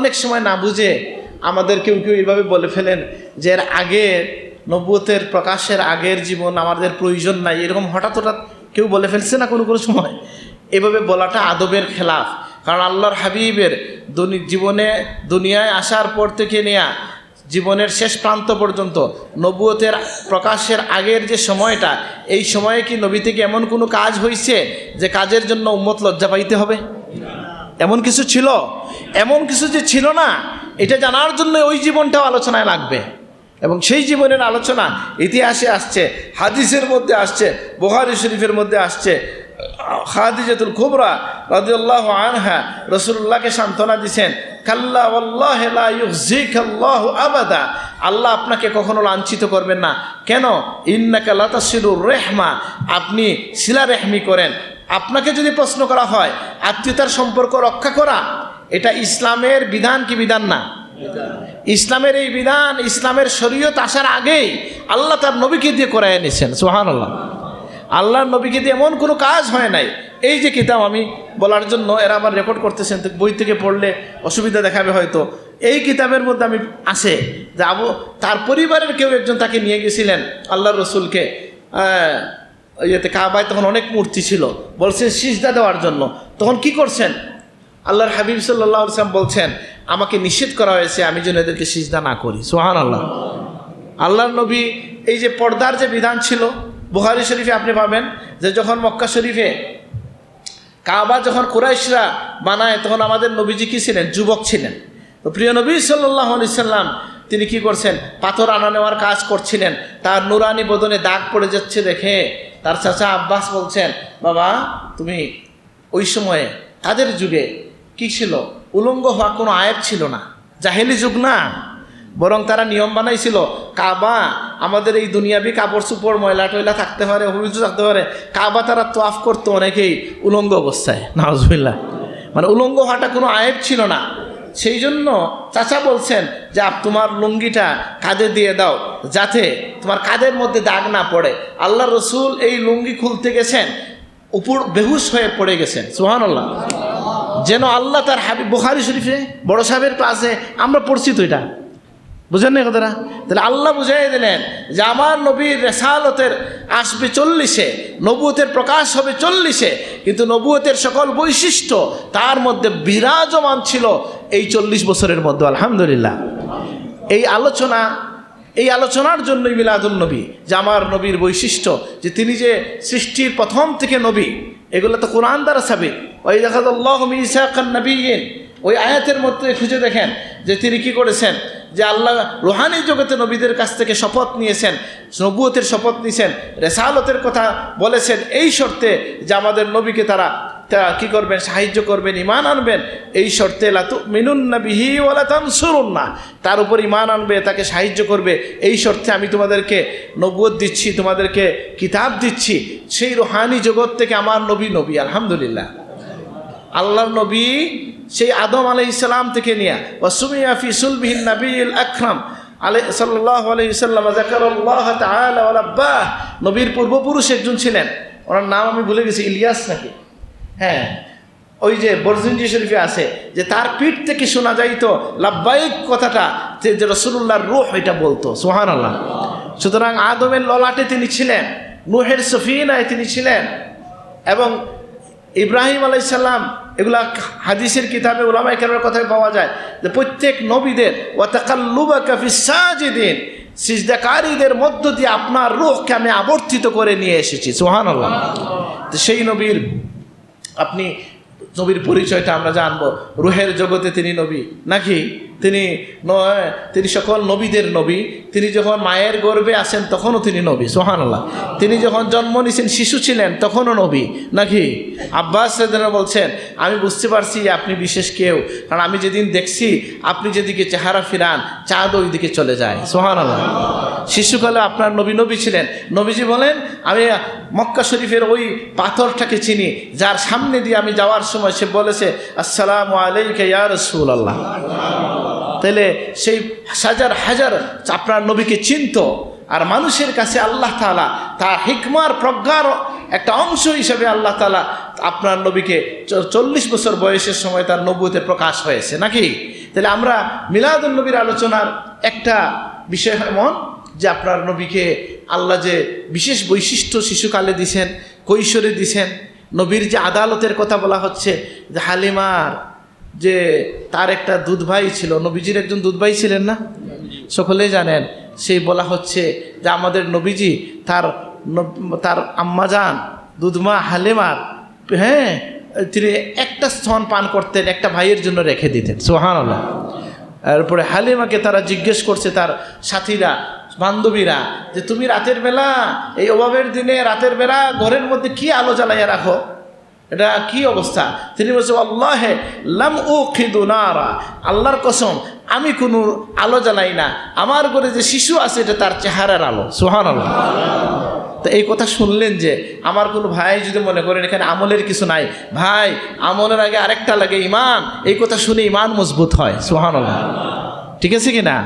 অনেক সময় না বুঝে আমাদের কেউ কেউ এইভাবে বলে ফেলেন যে এর আগের নব্বতের প্রকাশের আগের জীবন আমাদের প্রয়োজন নাই। এরকম হঠাৎ হঠাৎ কেউ বলে ফেলছে না কোনো কোনো সময়? এভাবে বলাটা আদবের খেলাফ। কারণ আল্লাহর হাবিবের জীবনে দুনিয়ায় আসার পর থেকে নেয়া জীবনের শেষ প্রান্ত পর্যন্ত নবুয়তের প্রকাশের আগের যে সময়টা, এই সময়ে কি নবী থেকে এমন কোনো কাজ হয়েছে যে কাজের জন্য উম্মত লজ্জা পাইতে হবে? এমন কিছু ছিল? এমন কিছু যে ছিল না, এটা জানার জন্য ওই জীবনটাও আলোচনায় লাগবে। এবং সেই জীবনের আলোচনা ইতিহাসে আসছে, হাদিসের মধ্যে আসছে বোহারি শরীফের মধ্যে আসছে। খাদিজাতুল খুবরা রাদিয়াল্লাহু আনহা রসুল্লাহকে সান্ত্বনা দিছেন আবাদা। আল্লাহ আপনাকে কখনো লাঞ্ছিত করবেন না। কেন? ইন্নাকা লাতাসিরুর রেহমা। আপনি শিলা রেহমি করেন। আপনাকে যদি প্রশ্ন করা হয় আত্মীয়তার সম্পর্ক রক্ষা করা, এটা ইসলামের বিধান কি বিধান না? ইসলামের এই বিধান, ইসলামের শরীয়ত আসার আগেই আল্লাহ তার নবীকে দিয়ে করাই এনেছেন সোহান আল্লাহ আল্লাহর নবীকে দিয়ে এমন কোনো কাজ হয় নাই। এই যে কিতাব আমি বলার জন্য, এরা আমার রেকর্ড করতেছেন বই থেকে পড়লে অসুবিধা দেখাবে হয়তো। এই কিতাবের মধ্যে আমি আসে যে আবু, তার পরিবারের কেউ একজন তাকে নিয়ে গেছিলেন, আল্লাহর রসুলকে। ইয়েতে কাবায় তখন অনেক মূর্তি ছিল। বলছেন, সিজদা দেওয়ার জন্য। তখন কি করছেন? আল্লাহর হাবিব সাল্লাহ সাল্লাম বলছেন, আমাকে নিষেধ করা হয়েছে, আমি যেন এদেরকে সিজদা না করি। সোহান আল্লাহ আল্লাহর নবী এই যে পর্দার যে বিধান ছিল বুহারি শরীফে আপনি পাবেন যে যখন মক্কা শরীফে কাবা যখন কুরাইশরা বানায়, তখন আমাদের নবীজি কি ছিলেন? যুবক ছিলেন। তো প্রিয় নবী সাল্লাহ সাল্লাম, তিনি কি করছেন? পাথর আনা নেওয়ার কাজ করছিলেন। তার নুরানি বদনে দাগ পড়ে যাচ্ছে দেখে। তার চাচা আব্বাস বলছেন, বাবা, তুমি ওই সময়ে তাদের যুগে কি ছিল? উলঙ্গ হওয়া কোনো আয়ের ছিল না, জাহেলি যুগ না। বরং তারা নিয়ম বানাইছিল, কাবা, আমাদের এই দুনিয়াবি কাপড় চুপড়, ময়লা টয়লা থাকতে পারে অভিযোগ থাকতে পারে, কাবা তারা তোয়াফ করতো অনেকেই উলঙ্গ অবস্থায় নাজবিল্লা মানে উলঙ্গ হওয়াটা কোনো আয়েব ছিল না। সেই জন্য চাচা বলছেন যে, আপ তোমার লুঙ্গিটা কাঁধে দিয়ে দাও, যাতে তোমার কাঁধের মধ্যে দাগ না পড়ে। আল্লাহ রসুল এই লুঙ্গি খুলতে গেছেন, উপর বেহুশ হয়ে পড়ে গেছেন। সোহান আল্লাহ যেন আল্লাহ তার হাবিব, বুখারি শরীফে বড় সাহেবের ক্লাসে আমরা পড়ছি তো এটা। বুঝেন না কথাটা? তাহলে আল্লাহ বুঝাই দিলেন যে, আমার নবীর রেসালতের আসবে চল্লিশে, নবুয়তের প্রকাশ হবে চল্লিশে। কিন্তু নবুয়তের সকল বৈশিষ্ট্য তার মধ্যে বিরাজমান ছিল এই চল্লিশ বছরের মধ্যে, আলহামদুলিল্লাহ। এই আলোচনা, এই আলোচনার জন্যই মিলাদুল নবী, যে আমার নবীর বৈশিষ্ট্য, যে তিনি যে সৃষ্টির প্রথম থেকে নবী, এগুলো তো কোরআন দ্বারা সাবিত। ওই দেখা ইসাকান নবীন ওই আয়াতের মধ্যে খুঁজে দেখেন যে তিনি কি করেছেন? যে আল্লাহ রোহানি জগতে নবীদের কাছ থেকে শপথ নিয়েছেন, নবুয়তের শপথ নিয়েছেন, রেসালতের কথা বলেছেন, এই শর্তে যে আমাদের নবীকে তারা তারা কী করবেন, সাহায্য করবেন ইমান আনবেন, এই শর্তে লাতু মিনুন না বিহি ওলা তানসুরুন না তার উপর ইমান আনবে, তাকে সাহায্য করবে, এই শর্তে আমি তোমাদেরকে নবুয়ত দিচ্ছি, তোমাদেরকে কিতাব দিচ্ছি। সেই রোহানি জগৎ থেকে আমার নবী নবী, আলহামদুলিল্লাহ। আল্লাহর নবী সেই আদম আলাই ইসলাম থেকে নিয়ে ওসুমিয়া ফি সুলবিহিন নবীল আকরাম আলাই সাল্লাহ আলাইসাল্লাম জাকারুল্লাহ তাআলা ওয়া রাব্বাহ নবীর পূর্বপুরুষ একজন ছিলেন। ওনার নাম আমি ভুলে গেছি, ইলিয়াস নাকি? হ্যাঁ। ওই যে বরজিনজি শরীফে আছে যে তার পিঠ থেকে শোনা যাইতো লাব্বাইক কথাটা যে যে রসুল্লাহর রুহ এটা বলতো সোহান আল্লাহ সুতরাং আদমের ললাটে তিনি ছিলেন, নুহের সফিনায় তিনি ছিলেন এবং ইব্রাহিম আলাইসাল্লাম এগুলা হাদিসের কিতাবে ওলামাই কেরার কথায় পাওয়া যায় যে প্রত্যেক নবীদের ওয়াতাকাল্লুবা কাফি সিজদাকারীদের মধ্য দিয়ে আপনার রোহকে আমি আবর্তিত করে নিয়ে এসেছি সোহান আল্লাহ সেই নবীর আপনি নবীর পরিচয়টা আমরা জানব। রুহের জগতে তিনি নবী, নাকি? তিনি নয়, তিনি সকল নবীদের নবী। তিনি যখন মায়ের গর্বে আসেন, তখনও তিনি নবী সোহানাল্লাহ তিনি যখন জন্ম নিয়েছেন, শিশু ছিলেন, তখনও নবী, নাকি? আব্বাস বলছেন, আমি বুঝতে পারছি আপনি বিশেষ কেউ, কারণ আমি যেদিন দেখছি, আপনি যেদিকে চেহারা ফিরান, চাঁদ ওই দিকে চলে যায়। সোহানাল্লাহ শিশুকালে আপনার নবী নবী ছিলেন। নবীজি বলেন, আমি মক্কা শরীফের ওই পাথরটাকে চিনি, যার সামনে দিয়ে আমি যাওয়ার সময় সে বলেছে, আসসালামু আলাইকা রসুল আল্লাহ তাহলে সেই হাজার হাজার আপনার নবীকে চিনত, আর মানুষের কাছে আল্লাহ তালা তার হিকমার প্রজ্ঞার একটা অংশ হিসেবে আল্লাহ তালা আপনার নবীকে চল্লিশ বছর বয়সের সময় তার নবুতে প্রকাশ হয়েছে, নাকি? তাহলে আমরা মিলাদুল নবীর আলোচনার একটা বিষয় এমন যে আপনার নবীকে আল্লাহ যে বিশেষ বৈশিষ্ট্য শিশুকালে দিছেন, কৈশোরে দিছেন, নবীর যে আদালতের কথা বলা হচ্ছে, যে হালিমার যে তার একটা দুধ ভাই ছিল, নবীজির একজন দুধ ভাই ছিলেন না? সকলেই জানেন, সেই বলা হচ্ছে যে আমাদের নবীজি তার তার আম্মাজান দুধমা হালিমার হ্যাঁ তিনি একটা স্তন পান করতেন, একটা ভাইয়ের জন্য রেখে দিতেন সোহান আল্লাহ এরপরে হালিমাকে তারা জিজ্ঞেস করছে তার সাথীরা বান্ধবীরা, যে তুমি রাতের বেলা, এই অভাবের দিনে রাতের বেলা ঘরের মধ্যে কি আলো জ্বালাইয়া রাখো? এটা কি অবস্থা? তিনি বলছে, আল্লাহে লাম ও নারা। আল্লাহর কসম, আমি কোনো আলো জ্বালাই না। আমার ঘরে যে শিশু আছে, এটা তার চেহারার আলো। সোহান আল্লাহ তো এই কথা শুনলেন যে, আমার কোনো ভাই যদি মনে করেন, এখানে আমলের কিছু নাই। ভাই, আমলের আগে আরেকটা লাগে, ইমান। এই কথা শুনে ইমান মজবুত হয়। সোহান ঠিক আছে কি না?